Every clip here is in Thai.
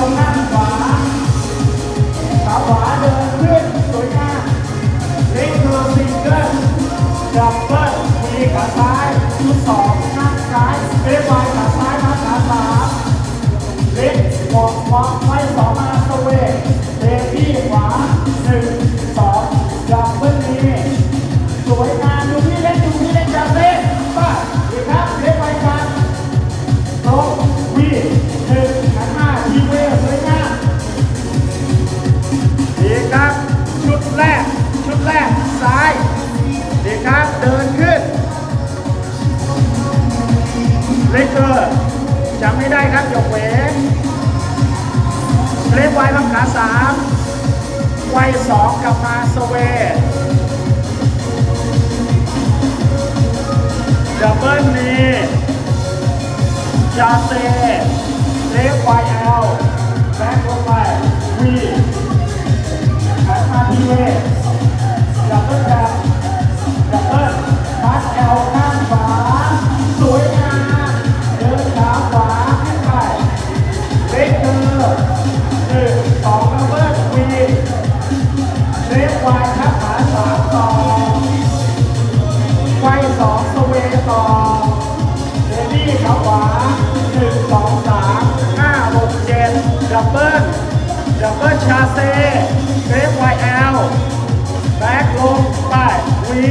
ลข้างขวาขาขวาเดินขึ้นสวยงามเล็กเทอร์ซิงเกิลดับเบิ้ลมีขาซ้ายชุดสองข้างซ้ายเล็กวายขาซ้ายมาขาสามเล็กหมอกหมอกไว้สอง ครับ ชุดแรก ชุดแรก ซ้ายดีครับ เดินขึ้นเล็กเกอร์จำไม่ได้ครับยกเวเล็กไว้บังขาสามไว้สองกลับมาสเวทดับเบิลนีจาเซเลฟไว ดับเบิลแทบดับเบิลพัดเอลข้างขวาสวยงาเดินขาขวาขึ้นไปเลฟเกอร์หนึ่งสองดับเบิลวีเลฟไวข้าขาสามต่อไฟสองสเวย์ต่อเดนี่ขาขวาหนึ่งสองสามห้าหกเจ็ดดับเบิลดับเบิลชาเซ่เฟฟไวแอล แบ็คลงไปวี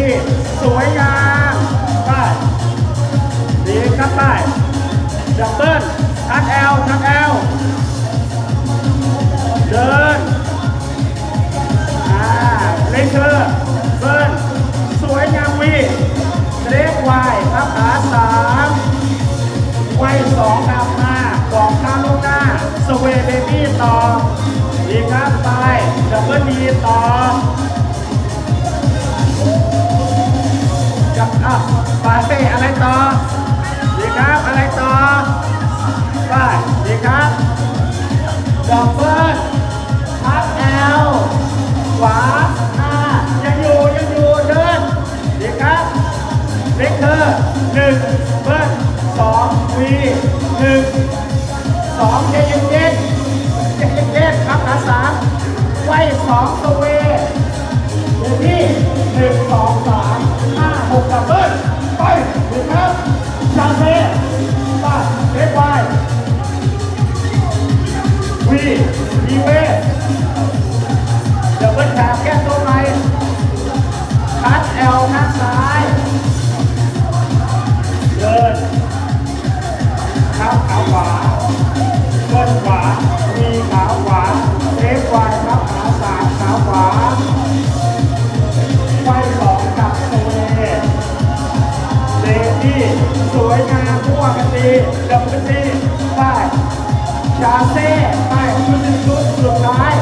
สวยงามไปดีครับไปดับเบิลทัดแอลทัดแอลเดินอ่าเลเชอร์เบิร์นสวยงามวีเล็กวายครับขาสามไวสองนำหน้ากองข้างลูกหน้าสเวเบบี้ต่อดีครับไปดับเบิลดีต่อ ครับดับเบิลพัดแอลขวาหน้ายังอยู่ยังอยู่เดินดีครับเล็กเธอหนึ่งเบิ้ลสองวีหนึ่งสองเย็นเย็นเย็นเย็นเย็นครับขาสามไว้สองสเวเดี๋ยวที่หนึ่งสองสามห้า วีดีเวเดี๋ยวเบิ้ลแถบแก้ตัวไปคัดแอลข้างซ้ายเดินข้ามขาขวาเบิ้ลขวา มีขาขวาเทควายครับขาสามขาขวาไฟสองกับโซเลเดดี้สวยงามทั่วกันดีดับเบิลดีไป ชาเซ่ไปชุดหนึ่งชุดสุดท้าย